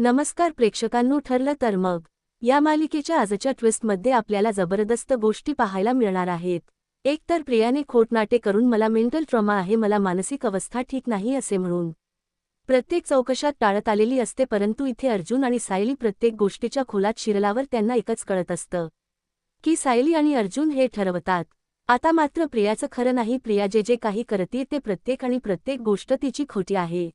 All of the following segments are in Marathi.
नमस्कार प्रेक्षकांनो ठरलं तर मग या मालिकेच्या आजच्या ट्विस्टमध्ये आपल्याला जबरदस्त गोष्टी पाहायला मिळणार आहेत. एक तर प्रियाने खोटनाटे करून मला मेंटल ट्रॉमा आहे मला मानसिक अवस्था ठीक नाही असे म्हणून. प्रत्येक चौकशात टाळत आलेली असते परंतु इथे अर्जुन आणि सायली प्रत्येक गोष्टीच्या खोलात शिरलावर त्यांना एकच कळत असतं. की सायली आणि अर्जुन हे ठरवतात. आता मात्र प्रियाचं खरं नाही प्रिया जे जे काही करते ते प्रत्येक आणि प्रत्येक गोष्ट तिची खोटी आहे.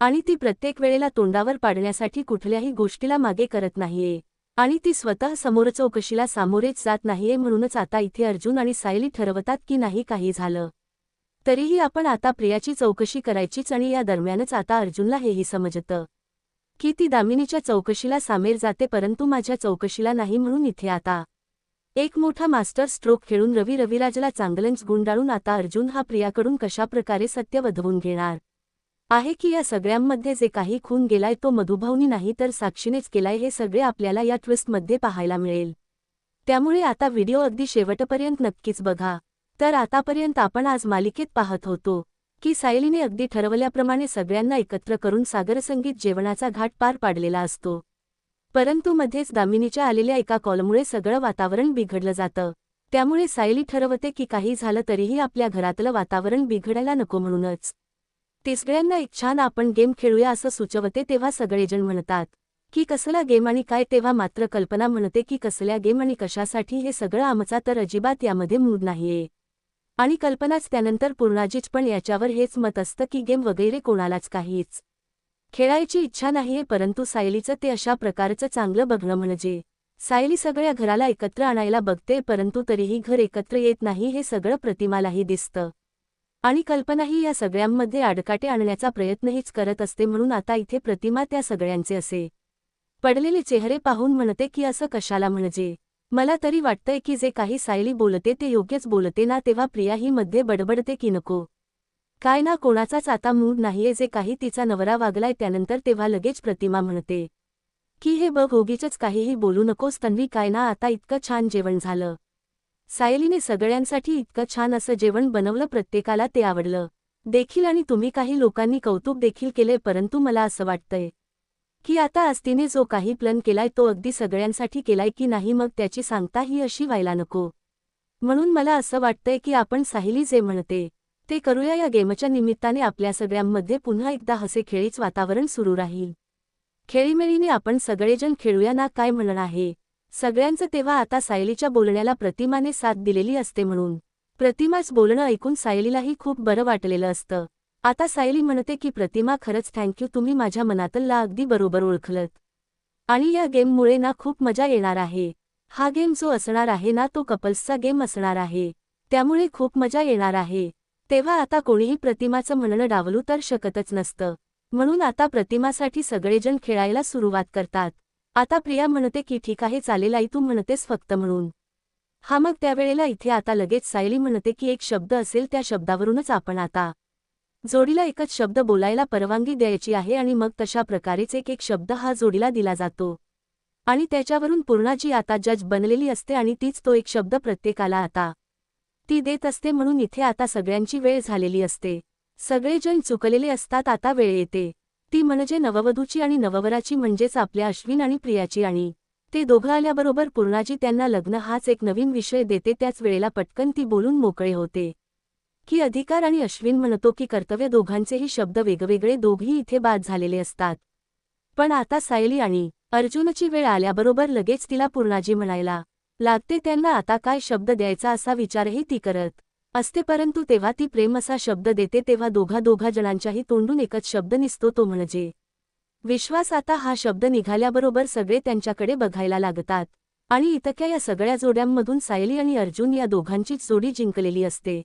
आणि ती प्रत्येक वेळेला तोंडावर पाडण्यासाठी कुठल्याही गोष्टीला मागे करत नाहीये. आणि ती स्वतः समोर चौकशीला सामोरेच जात नाहीये म्हणूनच आता इथे अर्जुन आणि सायली ठरवतात की नाही काही झालं. तरीही आपण आता प्रियाची चौकशी करायचीच आणि या दरम्यानच आता अर्जुनला हेही समजतं. की ती दामिनीच्या चौकशीला सामेर जाते परंतु माझ्या चौकशीला नाही म्हणून इथे आता. एक मोठा मास्टर स्ट्रोक खेळून रवी रविराजला चांगलंच गुंडाळून आता अर्जुन हा प्रियाकडून कशाप्रकारे सत्य वधवून घेणार? आहे की या सगळ्यांमध्ये जे काही खून गेलाय तो मधुभाऊनी नाही तर साक्षीनेच केलाय हे सगळे आपल्याला या ट्विस्टमध्ये पाहायला मिळेल. त्यामुळे आता व्हिडिओ अगदी शेवटपर्यंत नक्कीच बघा. तर आतापर्यंत आपण आज मालिकेत पाहत होतो की सायलीने अगदी ठरवल्याप्रमाणे सगळ्यांना एकत्र करून सागरसंगीत जेवणाचा घाट पार पाडलेला असतो. परंतु मध्येच दामिनीच्या आलेल्या एका कॉलमुळे सगळं वातावरण बिघडलं जातं. त्यामुळे सायली ठरवते की काही झालं तरीही आपल्या घरातलं वातावरण बिघडायला नको म्हणूनच. तिसऱ्यांना एक छान आपण गेम खेळूया असं सुचवते तेव्हा सगळेजण म्हणतात की कसला गेम आणि काय? तेव्हा मात्र कल्पना म्हणते की कसल्या गेम आणि कशासाठी हे सगळं आमचा तर अजिबात यामध्ये मूड नाहीये. आणि कल्पनाच त्यानंतर पूर्णाजीच पण याच्यावर हेच मत असतं की गेम वगैरे कोणालाच काहीच. खेळायची इच्छा नाहीये परंतु सायलीचं ते अशा प्रकारचं चांगलं बघणं म्हणजे सायली सगळ्या घराला एकत्र आणायला बघते परंतु तरीही घर एकत्र येत नाही हे सगळं प्रतिमालाही दिसतं. आणि कल्पनाही या सगळ्यांमध्ये आडकाटे आणण्याचा प्रयत्नहीच करत असते म्हणून आता इथे प्रतिमा त्या सगळ्यांचे असे. पडलेले चेहरे पाहून म्हणते की असं कशाला म्हणजे? मला तरी वाटतंय की जे काही सायली बोलते ते योग्यच बोलते ना तेव्हा प्रियाही मध्ये बडबडते की नको. काय ना कोणाचाच आता मूड नाहीये जे काही तिचा नवरा वागलाय त्यानंतर तेव्हा लगेच प्रतिमा म्हणते. की हे बघ होगीचच काहीही बोलू नकोस तन्वी काय ना आता इतकं छान जेवण झालं. सायलीने सगळ्यांसाठी इतकं छान असं जेवण बनवलं प्रत्येकाला ते आवडलं. देखील आणि तुम्ही काही लोकांनी कौतुक देखील केले परंतु मला असं वाटतंय की आता आस्तीने जो काही प्लन केलाय तो अगदी सगळ्यांसाठी केलाय की नाही मग त्याची सांगता ही अशी व्हायला नको. म्हणून मला असं वाटतंय की आपण साहिली जे म्हणते ते करूया. या गेमच्या निमित्ताने आपल्या सगळ्यांमध्ये पुन्हा एकदा हसे खेळीच वातावरण सुरू राहील. खेळीमेळीने आपण सगळेजण खेळूया ना काय म्हणणं आहे? सगळ्यांचं तेव्हा आता सायलीच्या बोलण्याला प्रतिमाने साथ दिलेली असते म्हणून. प्रतिमाच बोलणं ऐकून सायलीलाही खूप बरं वाटलेलं असतं. आता सायली म्हणते की प्रतिमा खरंच थँक्यू तुम्ही माझ्या मनातला अगदी बरोबर ओळखलत. आणि या गेममुळे ना खूप मजा येणार आहे. हा गेम जो असणार आहे ना तो कपल्सचा गेम असणार आहे. त्यामुळे खूप मजा येणार आहे. तेव्हा आता कोणीही प्रतिमाचं म्हणणं डावलू तर शकतच नसतं. म्हणून आता प्रतिमासाठी सगळेजण खेळायला सुरुवात करतात. आता प्रिया म्हणते की ठीक आहे चालेल आई तू म्हणतेस फक्त म्हणून. हा मग त्यावेळेला इथे आता लगेच सायली म्हणते की एक शब्द असेल त्या शब्दावरूनच आपण आता जोडीला एकच शब्द बोलायला परवानगी द्यायची आहे आणि मग तशा प्रकारेच एक एक शब्द हा जोडीला दिला जातो. आणि त्याच्यावरून पूर्णाजी आता जज बनलेली असते आणि तीच तो एक शब्द प्रत्येकाला आता ती देत असते म्हणून इथे आता सगळ्यांची वेळ झालेली असते. सगळेजण चुकलेले असतात आता वेळ येते. ती म्हणजे नववधूची आणि नववराची म्हणजेच आपल्या अश्विन आणि प्रियाची आणि ते दोघं आल्याबरोबर पूर्णाजी त्यांना लग्न हाच एक नवीन विषय देते त्याच वेळेला पटकन ती बोलून मोकळे होते. की अधिकार आणि अश्विन म्हणतो की कर्तव्य दोघांचेही शब्द वेगवेगळे दोघही इथे बाद झालेले असतात. पण आता सायली आणि अर्जुनची वेळ आल्याबरोबर लगेच तिला पूर्णाजी म्हणायला लागते त्यांना आता काय शब्द द्यायचा असा विचारही ती करत असते परंतु तेव्हा ती प्रेम असा शब्द देते तेव्हा दोघा दोघा जणांच्याही तोंडून एकच शब्द निसतो तो म्हणजे. विश्वास आता हा शब्द निघाल्याबरोबर सगळे त्यांच्याकडे बघायला लागतात. आणि इतक्या या सगळ्या जोड्यांमधून सायली आणि अर्जुन या दोघांचीच जोडी जिंकलेली असते.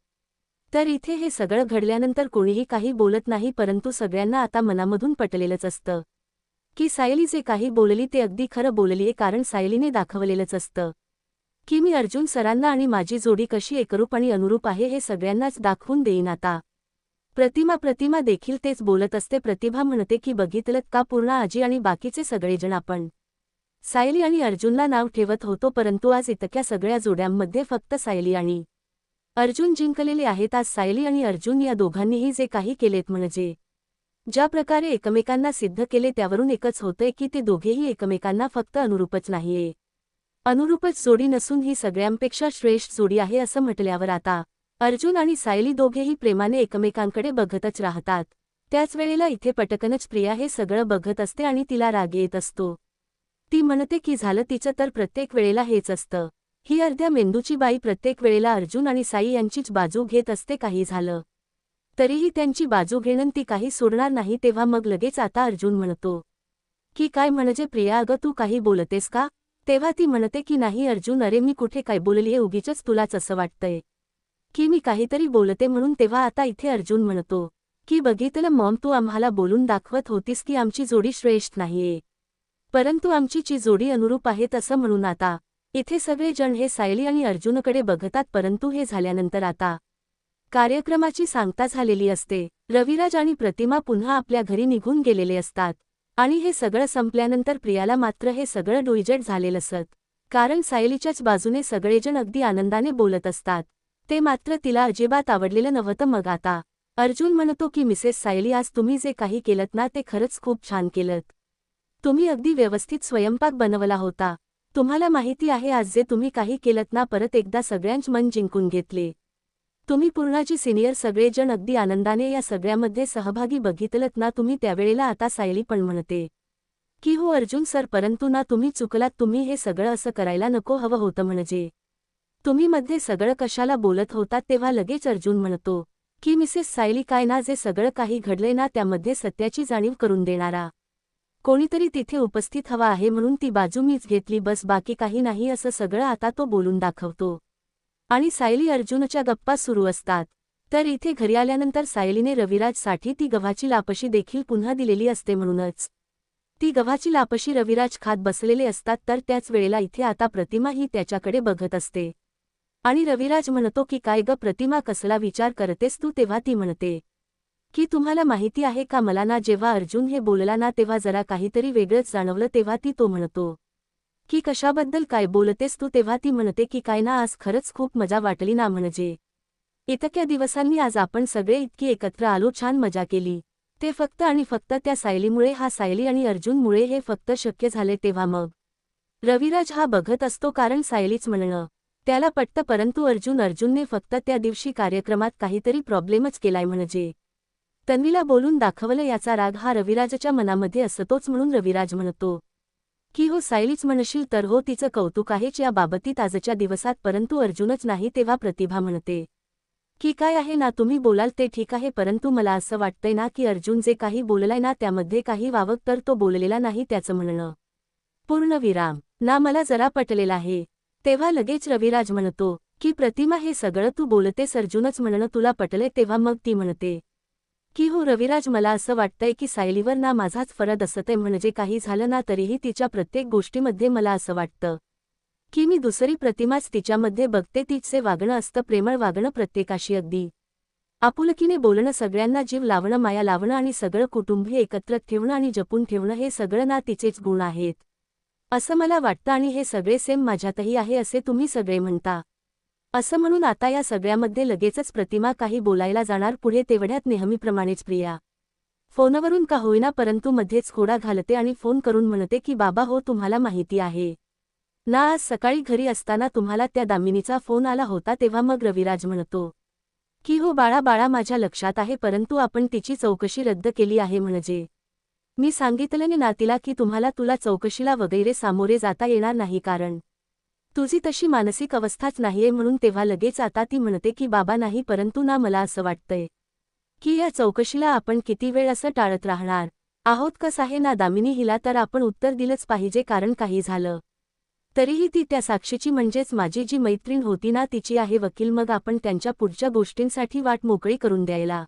तर इथे हे सगळं घडल्यानंतर कोणीही काही बोलत नाही परंतु सगळ्यांना आता मनामधून पटलेलंच असतं. की सायली जे काही बोलली ते अगदी खरं बोललीये कारण सायलीने दाखवलेलंच असतं. की मी अर्जुन सरांना आणि माझी जोडी कशी एकरूप आणि अनुरूप आहे हे सगळ्यांनाच दाखवून देईन आता. प्रतिमा प्रतिमा देखील तेच बोलत असते. प्रतिभा म्हणते की बघितलं का पूर्ण आजी आणि बाकीचे सगळेजण आपण. सायली आणि अर्जुनला नाव ठेवत होतो परंतु आज इतक्या सगळ्या जोड्यांमध्ये फक्त सायली आणि अर्जुन जिंकलेले आहेत. आज सायली आणि अर्जुन या दोघांनीही जे काही केलेत म्हणजे ज्या प्रकारे एकमेकांना सिद्ध केले त्यावरून एकच होतंय की ते दोघेही एकमेकांना फक्त अनुरूपच नाहीये. अनुरूपच जोडी नसून ही सगळ्यांपेक्षा श्रेष्ठ जोडी आहे असं म्हटल्यावर आता अर्जुन आणि सायली दोघेही प्रेमाने एकमेकांकडे बघतच राहतात. त्याच वेळेला इथे पटकनच प्रिया हे सगळं बघत असते आणि तिला राग येत असतो. ती म्हणते की झालं तिचं तर प्रत्येक वेळेला हेच असतं. ही अर्ध्या मेंदूची बाई प्रत्येक वेळेला अर्जुन आणि साई यांचीच बाजू घेत असते काही झालं. तरीही त्यांची बाजू घेणं ती काही सोडणार नाही तेव्हा मग लगेच आता अर्जुन म्हणतो. की काय म्हणजे प्रिया अगं तू काही बोलतेस का? तेव्हा ती म्हणते की नाही अर्जुन अरे मी कुठे काय बोललीये उगीच तुलाच असं वाटतंय. की मी काहीतरी बोलते म्हणून तेव्हा आता इथे अर्जुन म्हणतो की बघितलं मॉम तू आम्हाला बोलून दाखवत होतीस की आमची जोडी श्रेष्ठ नाहीये. परंतु आमची जी जोडी अनुरूप आहे तसं म्हणून आता इथे सगळे जण हे सायली आणि अर्जुनकडे बघतात परंतु हे झाल्यानंतर आता कार्यक्रमाची सांगता झालेली असते. रविराज आणि प्रतिमा पुन्हा आपल्या घरी निघून गेलेले असतात. आणि हे सगळं संपल्यानंतर प्रियाला मात्र हे सगळं डोईजेट झालेलं असत कारण सायलीच्याच बाजूने सगळेजण अगदी आनंदाने बोलत असतात. ते मात्र तिला अजिबात आवडलेलं नव्हतं मग आता. अर्जुन म्हणतो की मिसेस सायली आज तुम्ही जे काही केलत ना ते खरंच खूप छान केलत. तुम्ही अगदी व्यवस्थित स्वयंपाक बनवला होता. तुम्हाला माहिती आहे आज जे तुम्ही काही केलत ना परत एकदा सगळ्यांच मन जिंकून घेतले. तुम्ही पूर्णाची सिनियर सगळेजण अगदी आनंदाने या सगळ्यामध्ये सहभागी बघितलत ना तुम्ही त्यावेळेला आता सायली पण म्हणते. की हो अर्जुन सर परंतु ना तुम्ही चुकलात तुम्ही हे सगळं असं करायला नको हवं होतं म्हणजे. तुम्ही मध्ये सगळं कशाला बोलत होता तेव्हा लगेच अर्जुन म्हणतो की मिसेस सायली काय ना जे सगळं काही घडले ना त्यामध्ये सत्याची जाणीव करून देणारा. कोणीतरी तिथे उपस्थित हवा आहे म्हणून ती बाजू मीच घेतली बस बाकी काही नाही असं सगळं आता तो बोलून दाखवतो. आणि सायली अर्जुनच्या गप्पा सुरू असतात. तर इथे घरी आल्यानंतर सायलीने रविराजसाठी ती गव्हाची लापशी देखील पुन्हा दिलेली असते म्हणूनच. ती गव्हाची लापशी रविराज खात बसलेले असतात तर त्याच वेळेला इथे आता प्रतिमा ही त्याच्याकडे बघत असते. आणि रविराज म्हणतो की काय ग प्रतिमा कसला विचार करतेस तू? तेव्हा ती म्हणते. की तुम्हाला माहिती आहे का मला ना जेव्हा अर्जुन हे बोलला ना तेव्हा जरा काहीतरी वेगळंच जाणवलं तेव्हा ती तो म्हणतो. की कशाबद्दल काय बोलतेस तू तेव्हा ती म्हणते की काय ना आज खरंच खूप मजा वाटली ना म्हणजे. इतक्या दिवसांनी आज आपण सगळे इतकी एकत्र आलो छान मजा केली. ते फक्त आणि फक्त त्या सायलीमुळे हा सायली आणि अर्जुनमुळे हे फक्त शक्य झाले तेव्हा मग. रविराज हा बघत असतो कारण सायलीच म्हणणं. त्याला पटतं परंतु अर्जुन अर्जुनने फक्त त्या दिवशी कार्यक्रमात काहीतरी प्रॉब्लेमच केलाय म्हणजे. तन्वीला बोलून दाखवलं याचा राग हा रविराजच्या मनामध्ये असतोच म्हणून रविराज म्हणतो. की हो सायलीच म्हणशील तर हो तिचं कौतुक आहेच या बाबतीत आजच्या दिवसात परंतु अर्जुनच नाही तेव्हा प्रतिभा म्हणते. की काय आहे ना तुम्ही बोलाल ते ठीक आहे परंतु मला असं वाटतंय ना की अर्जुन जे काही बोललाय ना त्यामध्ये काही वावक तर तो बोललेला नाही त्याचं म्हणणं. पूर्ण विराम. ना मला जरा पटलेला आहे. तेव्हा लगेच रविराज म्हणतो की प्रतिमा हे सगळं तू बोलतेस अर्जुनच म्हणणं तुला पटले तेव्हा मग ती म्हणते. की हो रविराज मला असं वाटतंय की सायलीवर ना माझाच फरद असतंय म्हणजे काही झालं ना तरीही तिच्या प्रत्येक गोष्टीमध्ये मला असं वाटतं. की मी दुसरी प्रतिमाच तिच्यामध्ये बघते तिचे वागणं असतं प्रेमळ वागणं प्रत्येकाशी अगदी. आपुलकीने बोलणं सगळ्यांना जीव लावणं माया लावणं आणि सगळं कुटुंबीय एकत्र ठेवणं आणि जपून ठेवणं हे सगळं ना तिचेच गुण आहेत. असं मला वाटतं आणि हे सगळे सेम माझ्यातही आहे असे तुम्ही सगळे म्हणता. असं म्हणून आता या सगळ्यामध्ये लगेचच प्रतिमा काही बोलायला जाणार पुढे तेवढ्यात नेहमीप्रमाणेच प्रिया. फोनवरून का होईना परंतु मध्येच खोडा घालते आणि फोन करून म्हणते की बाबा हो तुम्हाला माहिती आहे. ना आज सकाळी घरी असताना तुम्हाला त्या दामिनीचा फोन आला होता तेव्हा मग रविराज म्हणतो की हो बाळा बाळा माझ्या लक्षात आहे परंतु आपण तिची चौकशी रद्द केली आहे म्हणजे. मी सांगितल्याने नातीला की तुम्हाला तुला चौकशीला वगैरे सामोरे जाता येणार नाही कारण तुझी तशी मानसिक अवस्थाच नाहीये म्हणून तेव्हा लगेच आता ती म्हणते की बाबा नाही परंतु ना मला असं वाटतंय की या चौकशीला आपण किती वेळ असं टाळत राहणार? आहोत कसं आहे ना दामिनी हिला तर आपण उत्तर दिलंच पाहिजे कारण काही झालं. तरीही ती त्या साक्षीची म्हणजेच माझी जी मैत्रीण होती ना तिची आहे वकील मग आपण त्यांच्या पुढच्या गोष्टींसाठी वाट मोकळी करून द्यायला.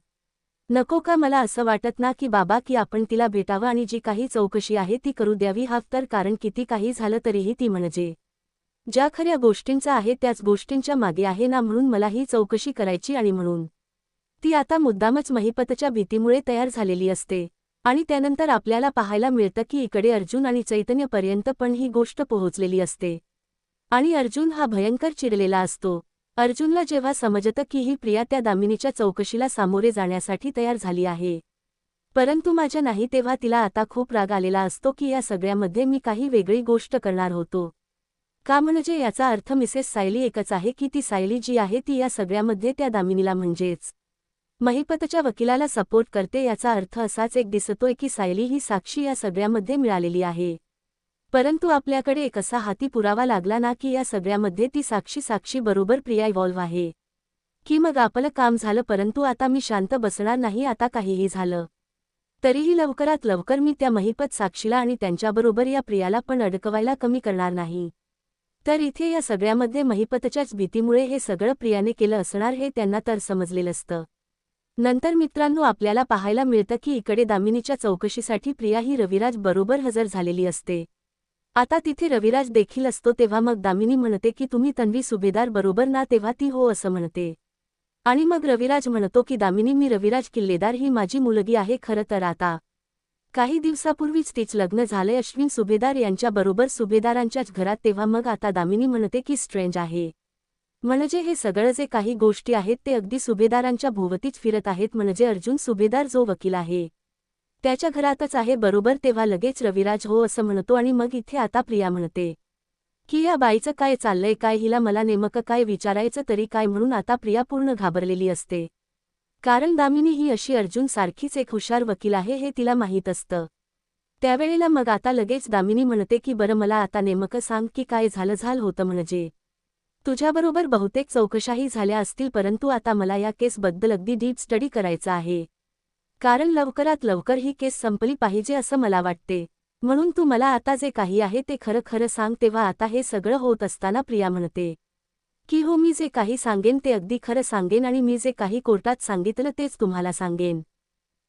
नको का मला असं वाटत ना की बाबा की आपण तिला भेटावं आणि जी काही चौकशी आहे ती करू द्यावी हा तर कारण किती काही झालं तरीही ती म्हणजे ज्या खऱ्या गोष्टींचा आहे त्याच गोष्टींच्या मागे आहे ना म्हणून मला ही चौकशी करायची आणि म्हणून. ती आता मुद्दामच महिपतच्या भीतीमुळे तयार झालेली असते. आणि त्यानंतर आपल्याला पाहायला मिळतं की इकडे अर्जुन आणि चैतन्यपर्यंत पण ही गोष्ट पोहोचलेली असते. आणि अर्जुन हा भयंकर चिडलेला असतो. अर्जुनला जेव्हा समजतं की ही प्रिया त्या दामिनीच्या चौकशीला सामोरे जाण्यासाठी तयार झाली आहे. परंतु माझ्या नाही तेव्हा तिला आता खूप राग आलेला असतो की या सगळ्यामध्ये मी काही वेगळी गोष्ट करणार होतो. का म्हणजे याचा अर्थ मिसेस सायली एकच आहे की ती सायली जी आहे ती या सगळ्यामध्ये त्या दामिनीला म्हणजेच महिपतच्या वकिलाला सपोर्ट करते. याचा अर्थ असाच एक दिसतोय की सायली ही साक्षी या सगळ्यामध्ये मिळालेली आहे. परंतु आपल्याकडे एक असा हाती पुरावा लागला ना की या सगळ्यामध्ये ती साक्षी साक्षी बरोबर प्रिया इव्हॉल्व्ह आहे. की मग आपलं काम झालं परंतु आता मी शांत बसणार नाही आता काहीही झालं. तरीही लवकरात लवकर मी त्या महिपत साक्षीला आणि त्यांच्याबरोबर या प्रियाला पण अडकवायला कमी करणार नाही. तर इथे या सगळ्यामध्ये महिपतच्याच भीतीमुळे हे सगळं प्रियाने केलं असणार हे त्यांना तर समजलेलं असतं. नंतर मित्रांनो आपल्याला पाहायला मिळतं की इकडे दामिनीच्या चौकशीसाठी प्रिया ही रविराज बरोबर हजर झालेली असते. आता तिथे रविराज देखील असतो तेव्हा मग दामिनी म्हणते की तुम्ही तन्वी सुभेदार बरोबर ना तेव्हा ती हो असं म्हणते. आणि मग रविराज म्हणतो की दामिनी मी रविराज किल्लेदार ही माझी मुलगी आहे खरं तर आता. काही दिवसापूर्वीच तीच लग्न झालंय. अश्विन सुभेदार यांच्याबरोबर सुभेदारांच्याच घरात तेव्हा मग आता दामिनी म्हणते की स्ट्रेंज आहे. म्हणजे हे सगळं जे काही गोष्टी आहेत ते अगदी सुभेदारांच्या भोवतीच फिरत आहेत. म्हणजे अर्जुन सुभेदार जो वकील आहे त्याच्या घरातच आहे. बरोबर तेव्हा लगेच रविराज हो असं म्हणतो आणि मग इथे आता प्रिया म्हणते की या बाईचं काय चाललंय? काय हिला मला नेमकं काय विचारायचं तरी काय? म्हणून आता प्रिया पूर्ण घाबरलेली असते. कारण दामिनी ही अशी अर्जुन सारखीच एक हुशार वकील आहे हे तिला माहीत असतं. त्यावेळेला मग आता लगेच दामिनी म्हणते की बरं मला आता नेमकं सांग की काय झालं झालं होतं म्हणजे. तुझ्याबरोबर बहुतेक चौकशाही झाल्या असतील परंतु आता मला या केसबद्दल अगदी डीप स्टडी करायचा आहे. कारण लवकरात लवकर ही केस संपली पाहिजे असं मला वाटते. म्हणून तू मला आता जे काही आहे ते खरं खरं सांग तेव्हा आता हे सगळं होत असताना प्रिया म्हणते. की हो मी जे काही सांगेन ते अगदी खरं सांगेन आणि मी जे काही कोर्टात सांगितलं तेच तुम्हाला सांगेन.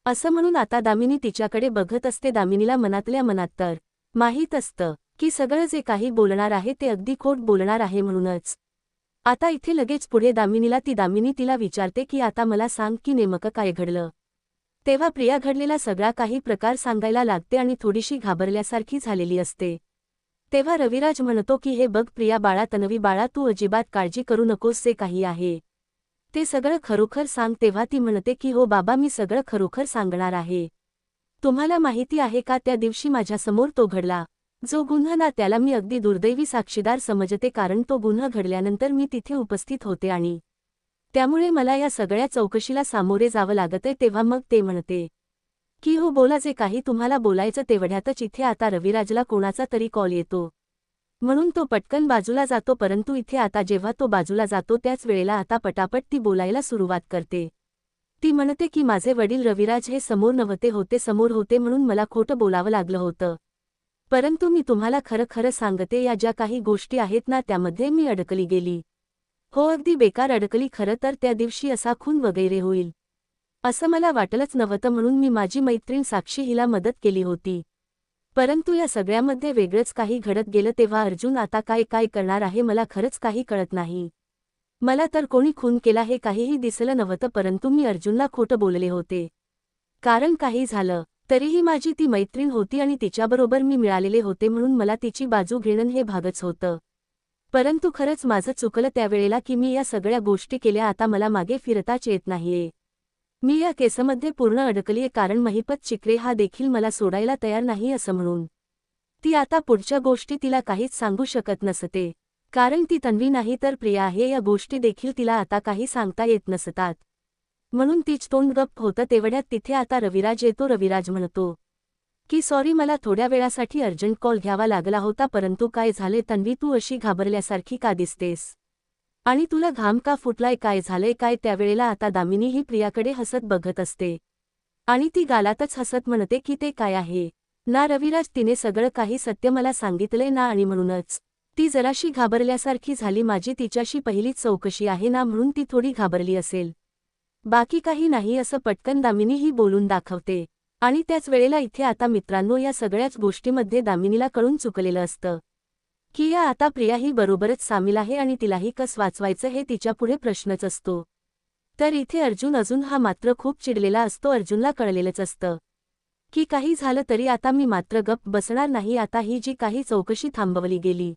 असं म्हणून आता दामिनी तिच्याकडे बघत असते. दामिनीला मनातल्या मनात तर माहीत असतं की सगळं जे काही बोलणार आहे ते अगदी खोट बोलणार आहे म्हणूनच. आता इथे लगेच पुढे दामिनीला ती दामिनी तिला विचारते की आता मला सांग की नेमकं काय घडलं. तेव्हा प्रिया घडलेला सगळा काही प्रकार सांगायला लागते आणि थोडीशी घाबरल्यासारखी झालेली असते. तेव्हा रविराज म्हणतो की हे बघ प्रिया बाळा तनवी बाळा तू अजिबात काळजी करू नकोस जे काही आहे. ते सगळं खरोखर सांग तेव्हा ती म्हणते की हो बाबा मी सगळं खरोखर सांगणार आहे. तुम्हाला माहिती आहे का त्या दिवशी माझ्यासमोर तो घडला. जो गुन्हा ना त्याला मी अगदी दुर्दैवी साक्षीदार समजते कारण तो गुन्हा घडल्यानंतर मी तिथे उपस्थित होते आणि त्यामुळे मला या सगळ्या चौकशीला सामोरे जावं लागतंय तेव्हा मग ते म्हणते. की हो बोला जे काही तुम्हाला बोलायचं तेवढ्यातच इथे आता रविराजला कोणाचा तरी कॉल येतो. म्हणून तो पटकन बाजूला जातो परंतु इथे आता जेव्हा तो बाजूला जातो त्याच वेळेला आता पटापट ती बोलायला सुरुवात करते. ती म्हणते की माझे वडील रविराज हे समोर नव्हते होते समोर होते म्हणून मला खोटं बोलावं लागलं होतं. परंतु मी तुम्हाला खरं खरं सांगते या ज्या काही गोष्टी आहेत ना त्यामध्ये मी अडकली गेली. हो अगदी बेकार अडकली खरं तर त्या दिवशी असा खून वगैरे होईल. असं मला वाटलंच नव्हतं म्हणून मी माझी मैत्रीण साक्षी हिला मदत केली होती. परंतु या सगळ्यामध्ये वेगळंच काही घडत गेलं तेव्हा अर्जुन आता काय काय करणार आहे मला खरंच काही कळत नाही. मला तर कोणी खून केला हे काहीही दिसलं नव्हतं परंतु मी अर्जुनला खोटं बोलले होते. कारण काही झालं तरीही माझी ती मैत्रीण होती आणि तिच्याबरोबर मी मिळालेले होते म्हणून मला तिची बाजू घेणं हे भागच होतं. परंतु खरंच माझं चुकलं त्यावेळेला की मी या सगळ्या गोष्टी केल्या आता मला मागे फिरताच येत नाहीये. मी या केसमध्ये पूर्ण अडकलीये कारण महिपत चिकरे हा देखील मला सोडायला तयार नाही असं म्हणून. ती आता पुढच्या गोष्टी तिला काहीच सांगू शकत नसते. कारण ती तन्वी नाही तर प्रिया आहे या गोष्टी देखील तिला आता काही सांगता येत नसतात. म्हणून तीच तोंड गप्प होतं तेवढ्यात तिथे आता रविराज येतो रविराज म्हणतो. की सॉरी मला थोड्या वेळासाठी अर्जंट कॉल घ्यावा लागला होता परंतु काय झाले तन्वी तू अशी घाबरल्यासारखी का दिसतेस? आणि तुला घाम का फुटलाय काय झालंय काय त्यावेळेला आता दामिनी ही प्रियाकडे हसत बघत असते. आणि ती गालातच हसत म्हणते की ते काय आहे? ना रविराज तिने सगळं काही सत्य मला सांगितलंय ना आणि म्हणूनच. ती जराशी घाबरल्यासारखी झाली माझी तिच्याशी पहिलीच चौकशी आहे ना म्हणून ती थोडी घाबरली असेल. बाकी काही नाही असं पटकन दामिनी ही बोलून दाखवते. आणि त्याच वेळेला इथे आता मित्रांनो या सगळ्याच गोष्टीमध्ये दामिनीला कळून चुकलेलं असतं. किया आता प्रियाही बरोबरच सामील आहे आणि तिलाही कस वाचवायचं हे तिच्यापुढे प्रश्नच असतो. तर इथे अर्जुन अजून हा मात्र खूप चिडलेला असतो अर्जुनला कळलेलंच असतं. की काही झालं तरी आता मी मात्र गप्प बसणार नाही आता ही जी काही चौकशी थांबवली गेली.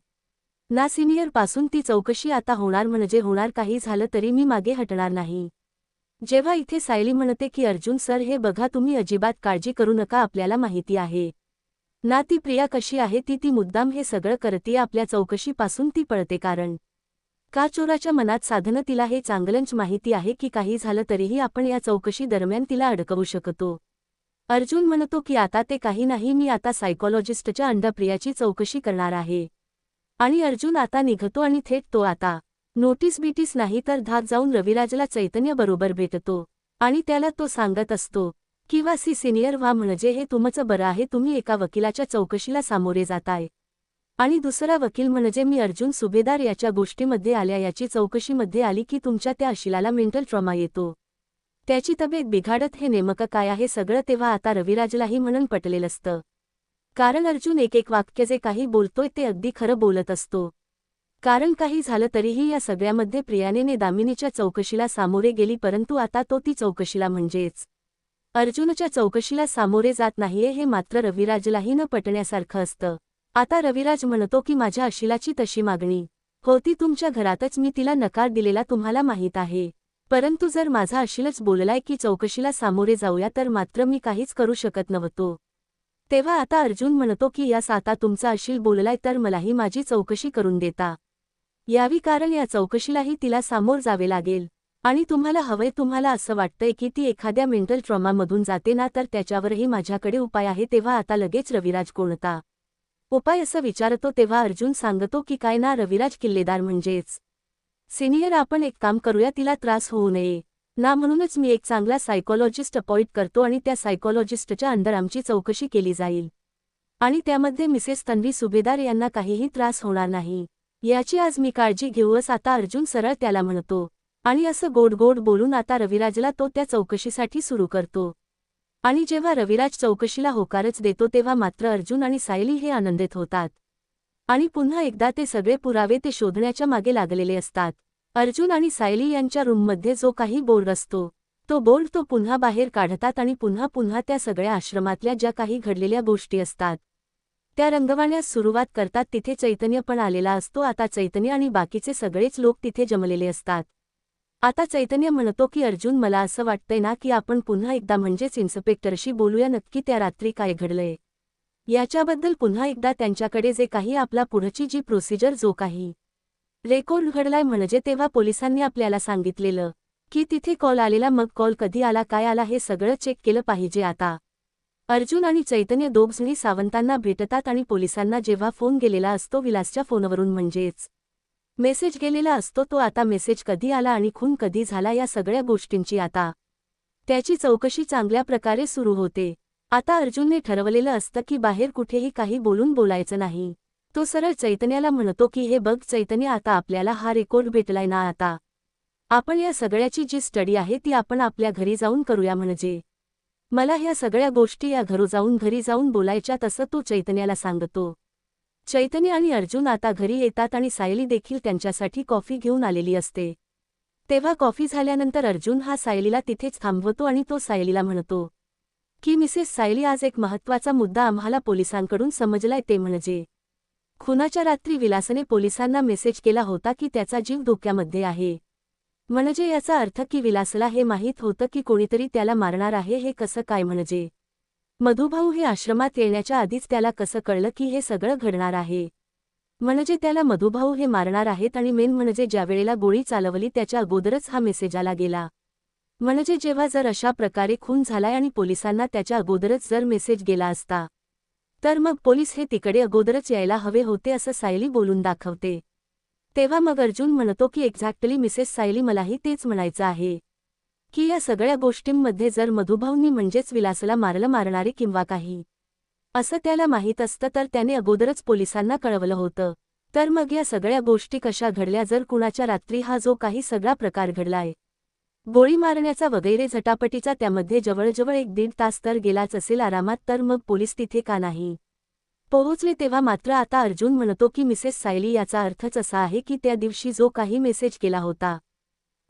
ना सिनियरपासून ती चौकशी आता होणार म्हणजे होणार काही झालं तरी मी मागे हटणार नाही. जेव्हा इथे सायली म्हणते की अर्जुन सर हे बघा तुम्ही अजिबात काळजी करू नका आपल्याला माहिती आहे. ना ती प्रिया कशी आहे ती ती मुद्दाम हे सगळं करते आपल्या चौकशीपासून ती पळते कारण का चोराच्या मनात साधनं तिला हे चांगलंच माहिती आहे की काही झालं तरीही आपण या चौकशी दरम्यान तिला अडकवू शकतो. अर्जुन म्हणतो की आता ते काही नाही मी आता सायकोलॉजिस्टच्या अंडप्रियाची चौकशी करणार आहे. आणि अर्जुन आता निघतो आणि थेट तो आता नोटीस बिटीस नाही तर धाक जाऊन रविराजला चैतन्य बरोबर भेटतो आणि त्याला तो सांगत असतो किंवा सी सिनियर व्हा म्हणजे हे तुमचं बरं आहे तुम्ही एका वकिलाच्या चौकशीला सामोरे जाताय. आणि दुसरा वकील म्हणजे मी अर्जुन सुभेदार याच्या गोष्टीमध्ये आल्या याची चौकशीमध्ये आली की तुमच्या त्या अशिलाला मेंटल ट्रॉमा येतो. त्याची तब्येत बिघाडत हे नेमकं काय आहे सगळं तेव्हा आता रविराजलाही म्हणून पटलेलं असतं. कारण अर्जुन एक एक वाक्य जे काही बोलतोय ते अगदी खरं बोलत असतो. कारण काही झालं तरीही या सगळ्यामध्ये प्रियानेने दामिनीच्या चौकशीला सामोरे गेली परंतु आता तो ती चौकशीला म्हणजेच अर्जुनच्या चौकशीला सामोरे जात नाहीये हे मात्र रविराजलाही न पटण्यासारखं असतं. आता रविराज म्हणतो की माझ्या अशिलाची तशी मागणी. होती तुमच्या घरातच मी तिला नकार दिलेला तुम्हाला माहीत आहे. परंतु जर माझा अशिलच बोललाय की चौकशीला सामोरे जाऊया तर मात्र मी काहीच करू शकत नव्हतो. तेव्हा आता अर्जुन म्हणतो की यास आता तुमचा अशील बोललाय तर मलाही माझी चौकशी करून देता. यावी कारण या चौकशीलाही तिला सामोर जावे लागेल. आणि तुम्हाला हवंय तुम्हाला असं वाटतंय की ती एखाद्या मेंटल ट्रॉमामधून जाते ना तर त्याच्यावरही माझ्याकडे उपाय आहे तेव्हा आता लगेच रविराज कोणता? उपाय असं विचारतो तेव्हा अर्जुन सांगतो की काय ना रविराज किल्लेदार म्हणजेच. सिनियर आपण एक काम करूया तिला त्रास होऊ नये. ना म्हणूनच मी एक चांगला सायकोलॉजिस्ट अपॉइंट करतो आणि त्या सायकोलॉजिस्टच्या अंडर आमची चौकशी केली जाईल. आणि त्यामध्ये मिसेस तन्वी सुभेदार यांना काहीही त्रास होणार नाही. याची आज मी काळजी घेऊस आता अर्जुन सरळ त्याला म्हणतो. आणि असं गोड गोड बोलून आता रविराजला तो त्या चौकशीसाठी सुरू करतो. आणि जेव्हा रविराज चौकशीला होकारच देतो तेव्हा मात्र अर्जुन आणि सायली हे आनंदित होतात. आणि पुन्हा एकदा ते सगळे पुरावे ते शोधण्याच्या मागे लागलेले असतात. अर्जुन आणि सायली यांच्या रूममध्ये जो काही बोर्ड असतो तो बोर्ड तो पुन्हा बाहेर काढतात आणि पुन्हा पुन्हा त्या सगळ्या आश्रमातल्या ज्या काही घडलेल्या गोष्टी असतात त्या रंगवाण्यास सुरुवात करतात. तिथे चैतन्य पण आलेला असतो. आता चैतन्य आणि बाकीचे सगळेच लोक तिथे जमलेले असतात. आता चैतन्य म्हणतो की अर्जुन मला असं वाटतंय ना की आपण पुन्हा एकदा म्हणजेच इन्स्पेक्टरशी बोलूया. नक्की त्या रात्री काय घडलंय? याच्याबद्दल पुन्हा एकदा त्यांच्याकडे जे काही आपला पुढची जी प्रोसिजर जो काही रेकॉर्ड घडलाय म्हणजे तेव्हा पोलिसांनी आपल्याला सांगितलेलं की तिथे कॉल आलेला. मग कॉल कधी आला काय आला हे सगळं चेक केलं पाहिजे आता. अर्जुन आणि चैतन्य दोघजणी सावंतांना भेटतात आणि पोलिसांना जेव्हा फोन गेलेला असतो विलासच्या फोनवरून म्हणजेच मेसेज गेलेला असतो तो आता मेसेज कधी आला आणि खून कधी झाला या सगळ्या गोष्टींची आता. त्याची चौकशी चांगल्या प्रकारे सुरू होते. आता अर्जुनने ठरवलेलं असतं की बाहेर कुठेही काही बोलून बोलायचं नाही. तो सरळ चैतन्याला म्हणतो की हे बघ चैतन्य आता आपल्याला हा रेकॉर्ड भेटलाय ना आता. आपण या सगळ्याची जी स्टडी आहे ती आपण आपल्या घरी जाऊन करूया म्हणजे. मला ह्या सगळ्या गोष्टी या घरू जाऊन घरी जाऊन बोलायच्या तसं तो चैतन्याला सांगतो. चैतन्य आणि अर्जुन आता घरी येतात आणि सायली देखील त्यांच्यासाठी कॉफी घेऊन आलेली असते. तेव्हा कॉफी झाल्यानंतर अर्जुन हा सायलीला तिथेच थांबवतो आणि तो सायलीला म्हणतो की मिसेस सायली आज एक महत्त्वाचा मुद्दा आम्हाला पोलिसांकडून समजलाय ते म्हणजे. खुनाच्या रात्री विलासने पोलिसांना मेसेज केला होता की त्याचा जीव धोक्यामध्ये आहे. म्हणजे याचा अर्थ की विलासला हे माहीत होतं की कोणीतरी त्याला मारणार आहे हे कसं काय म्हणजे. मधुभाऊ हे आश्रमात येण्याच्या आधीच त्याला कसं कळलं की हे सगळं घडणार आहे. म्हणजे त्याला मधुभाऊ हे मारणार आहेत आणि मेन म्हणजे ज्यावेळेला गोळी चालवली त्याच्या अगोदरच हा मेसेज आला गेला. म्हणजे जेव्हा जर अशा प्रकारे खून झालाय आणि पोलिसांना त्याच्या अगोदरच जर मेसेज गेला असता तर मग पोलीस हे तिकडे अगोदरच यायला हवे होते असं सायली बोलून दाखवते. तेव्हा मग अर्जुन म्हणतो की एक्झॅक्टली मिसेस सायली मलाही तेच म्हणायचं आहे. की या सगळ्या गोष्टींमध्ये जर मधुभाऊंनी म्हणजेच विलासला मारलं मारणारे किंवा काही असं त्याला माहीत असतं तर त्याने अगोदरच पोलिसांना कळवलं होतं. तर मग या सगळ्या गोष्टी कशा घडल्या जर कुणाच्या रात्री हा जो काही सगळा प्रकार घडलाय? गोळी मारण्याचा वगैरे झटापटीचा त्यामध्ये जवळजवळ एक दीड तास तर गेलाच असेल आरामात तर मग पोलीस तिथे का नाही? पोहोचले तेव्हा मात्र आता अर्जुन म्हणतो की मिसेस सायली याचा अर्थच असा आहे की त्या दिवशी जो काही मेसेज केला होता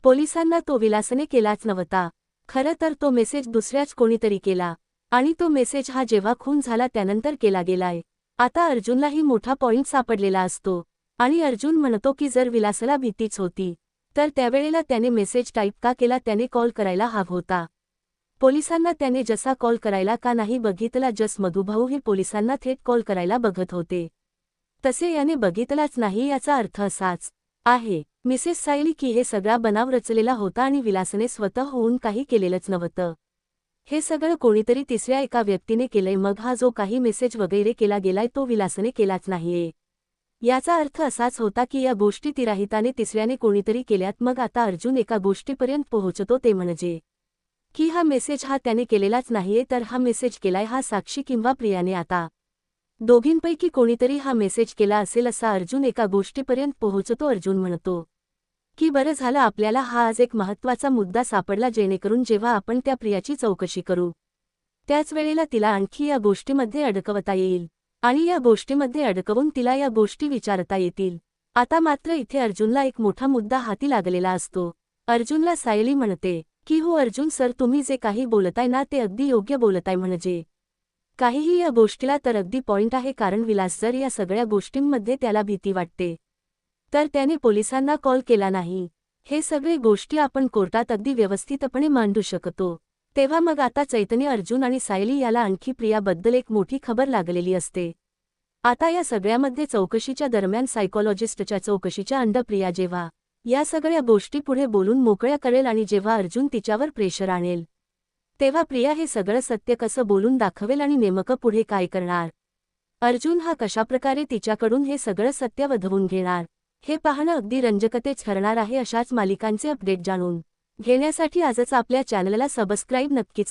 पोलिसांना तो विलासने केलाच नव्हता. खरं तर तो मेसेज दुसऱ्याच कोणीतरी केला. आणि तो मेसेज हा जेव्हा खून झाला त्यानंतर केला गेलाय. आता अर्जुनलाही मोठा पॉइंट सापडलेला असतो. आणि अर्जुन म्हणतो की जर विलासला भीतीच होती तर त्यावेळेला त्याने मेसेज टाईप का केला त्याने कॉल करायला हवा होता. पोलिसांना त्याने जसा कॉल करायला का नाही बघितला जस मधुभाऊ हे पोलिसांना थेट कॉल करायला बघत होते. तसे याने बघितलाच नाही याचा अर्थ असाच आहे. मिसेस सायली की हे सगळा बनाव रचलेला होता आणि विलासने स्वतः होऊन काही केलेलंच नव्हतं. हे सगळं कोणीतरी तिसऱ्या एका व्यक्तीने केलंय मग हा जो काही मेसेज वगैरे केला गेलाय तो विलासने केलाच नाहीये. याचा अर्थ असाच होता की या गोष्टी तिराहिताने तिसऱ्याने कोणीतरी केल्यात मग आता अर्जुन एका गोष्टीपर्यंत पोहोचतो ते म्हणजे की हा मेसेज हा त्याने केलेलाच नाहीये तर हा मेसेज केलाय हा साक्षी किंवा प्रियाने आता. दोघींपैकी कोणीतरी हा मेसेज केला असेल असा अर्जुन एका गोष्टीपर्यंत पोहोचतो अर्जुन म्हणतो. की बरं झालं आपल्याला हा आज एक महत्त्वाचा मुद्दा सापडला जेणेकरून जेव्हा आपण त्या प्रियाची चौकशी करू. त्याच वेळेला तिला आणखी या गोष्टीमध्ये अडकवता येईल. आणि या गोष्टीमध्ये अडकवून तिला या गोष्टी विचारता येतील. आता मात्र इथे अर्जुनला एक मोठा मुद्दा हाती लागलेला असतो. अर्जुनला सायली म्हणते की हो अर्जुन सर तुम्ही जे काही बोलताय ना ते अगदी योग्य बोलताय म्हणजे. काहीही या गोष्टीला तर अगदी पॉइंट आहे कारण विलास जर या सगळ्या गोष्टींमध्ये त्याला भीती वाटते. तर त्याने पोलिसांना कॉल केला नाही. हे सगळे गोष्टी आपण कोर्टात अगदी व्यवस्थितपणे मांडू शकतो. तेव्हा मग आता चैतन्य अर्जुन आणि सायली याला आणखी प्रियाबद्दल एक मोठी खबर लागलेली असते. आता या सगळ्यामध्ये चौकशीच्या दरम्यान सायकोलॉजिस्टच्या चौकशीच्या अंड प्रिया जेव्हा या सगळ्या गोष्टी पुढे बोलून मोकळ्या करेल आणि जेव्हा अर्जुन तिच्यावर प्रेशर आणेल तेव्हा प्रिया हे सगळं सत्य कसं बोलून दाखवेल आणि नेमकं पुढे काय करणार? अर्जुन हा कशाप्रकारे तिच्याकडून हे सगळं सत्य वधवून घेणार? हे पाहणं अगदी रंजकतेच ठरणार आहे अशाच मालिकांचे अपडेट जाणून घेण्यासाठी आजच आपल्या चॅनलला सबस्क्राईब नक्कीच